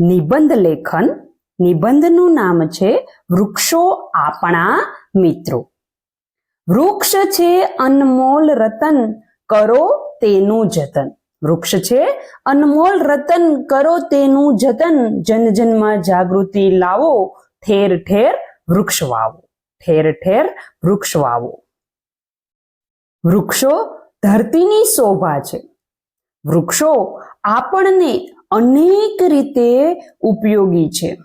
નિબંધ લેખન. નિબંધનું નામ છે વૃક્ષો આપણા મિત્રો. વૃક્ષ છે અનમોલ રતન, કરો તેનું જતન. વૃક્ષ છે અનમોલ રતન, કરો તેનું જતન. જન જનમાં જાગૃતિ લાવો, ઠેર ઠેર વૃક્ષ વાવો. ઠેર ઠેર વૃક્ષ વાવો. વૃક્ષો ધરતીની શોભા છે. વૃક્ષો આપણને અનેક રીતે ઉપયોગી છે.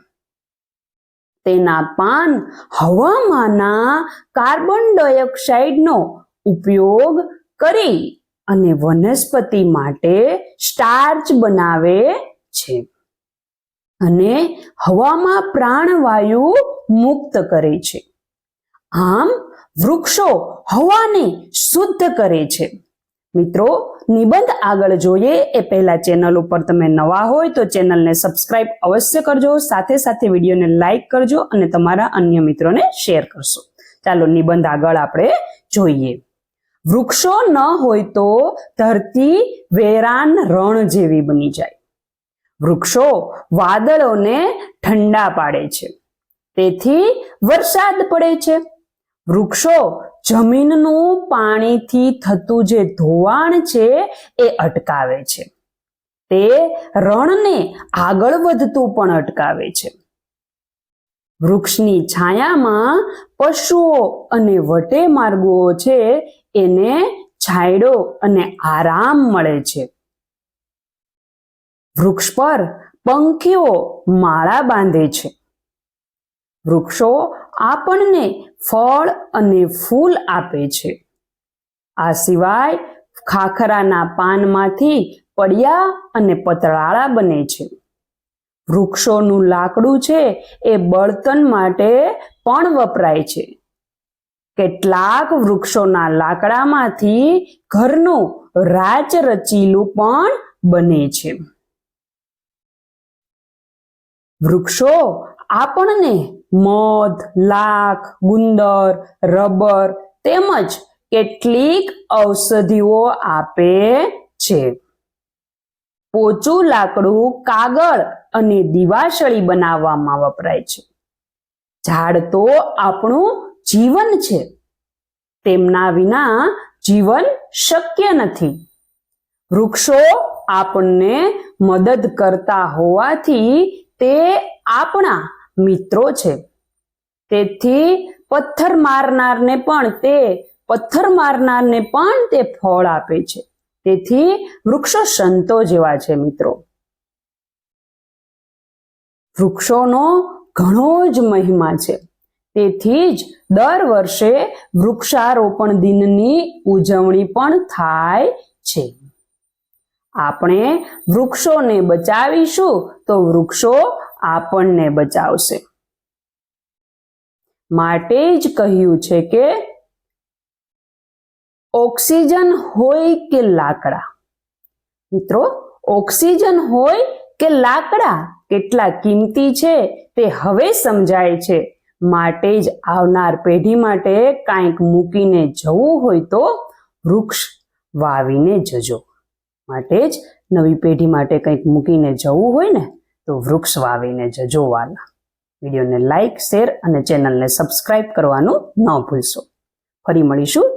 તેના પાન હવામાંના કાર્બન ડાયોક્સાઇડનો ઉપયોગ કરી અને વનસ્પતિ માટે સ્ટાર્ચ બનાવે છે. અને હવામાં પ્રાણવાયુ મુક્ત કરે છે. આમ વૃક્ષો હવાને શુદ્ધ કરે છે. મિત્રો, નિબંધ આગળ જોઈએ. એ પહેલા ચેનલ ઉપર તમે નવા હોય તો ચેનલને સબસ્ક્રાઇબ અવશ્ય કરજો. સાથે સાથે વિડીયોને લાઇક કરજો અને તમારા અન્ય મિત્રોને શેર કરશો. ચાલો, નિબંધ આગળ આપણે જોઈએ. વૃક્ષો ન હોય તો ધરતી વેરાન રણ જેવી બની જાય. વૃક્ષો વાદળોને ઠંડા પાડે છે. તેથી વરસાદ પડે છે. વૃક્ષો જમીનનું પાણીથી થતું જે ધોવાણ છે એ અટકાવે છે. તે રણને આગળ વધતું પણ અટકાવે છે. વૃક્ષની છાયામાં પશુઓ અને વટે માર્ગો છે, એને છાંયડો અને આરામ મળે છે. વૃક્ષ પર પંખીઓ માળા બાંધે છે. વૃક્ષો આપણને ફળ અને ફૂલ આપે છે. આ સિવાય ખાખરાના પાનમાંથી પડિયા અને પતરાળા બને છે. વૃક્ષોનું લાકડું છે એ બળતણ માટે પણ વપરાય છે. કેટલાક વૃક્ષોના લાકડામાંથી ઘરનું રાચ રચીલું પણ બને છે. વૃક્ષો આપણને મધ, લાખ, ગુંદર, રબર તેમજ કેટલીક ઔષધિઓ આપે છે. પોચું લાકડું, કાગળ અને દિવાસળી બનાવવામાં વપરાય છે. ઝાડ તો આપણું જીવન છે. તેમના વિના જીવન શક્ય નથી. વૃક્ષો આપણને મદદ કરતા હોવાથી તે આપણા મિત્રો છે. તેથી પથ્થર મારનારને પણ તે, પથ્થર મારનારને પણ તે ફળ આપે છે. તેથી વૃક્ષો સંતો જેવા છે મિત્રો. વૃક્ષોનો ઘણો જ મહિમા છે. તેથી જ દર વર્ષે વૃક્ષારોપણ દિનની ઉજવણી પણ થાય છે. આપણે વૃક્ષોને બચાવીશું તો વૃક્ષો આપણને બચાવશે. માટે જ કહ્યું છે કે ઓક્સિજન હોય કે લાકડા? મિત્રો, ઓક્સિજન હોય કે લાકડા? કેટલા કિંમતી છે તે હવે સમજાય છે. માટે જ આવનાર પેઢી માટે કાંઈક મૂકીને જવું હોય તો વૃક્ષ વાવીને જજો. માટે જ નવી પેઢી માટે કંઈક મૂકીને જવું હોય ને તો વૃક્ષ વાવીને જજો વાલા વિડીયોને લાઈક, શેર અને ચેનલને સબસ્ક્રાઇબ કરવાનું ન ભૂલશો. ફરી મળીશું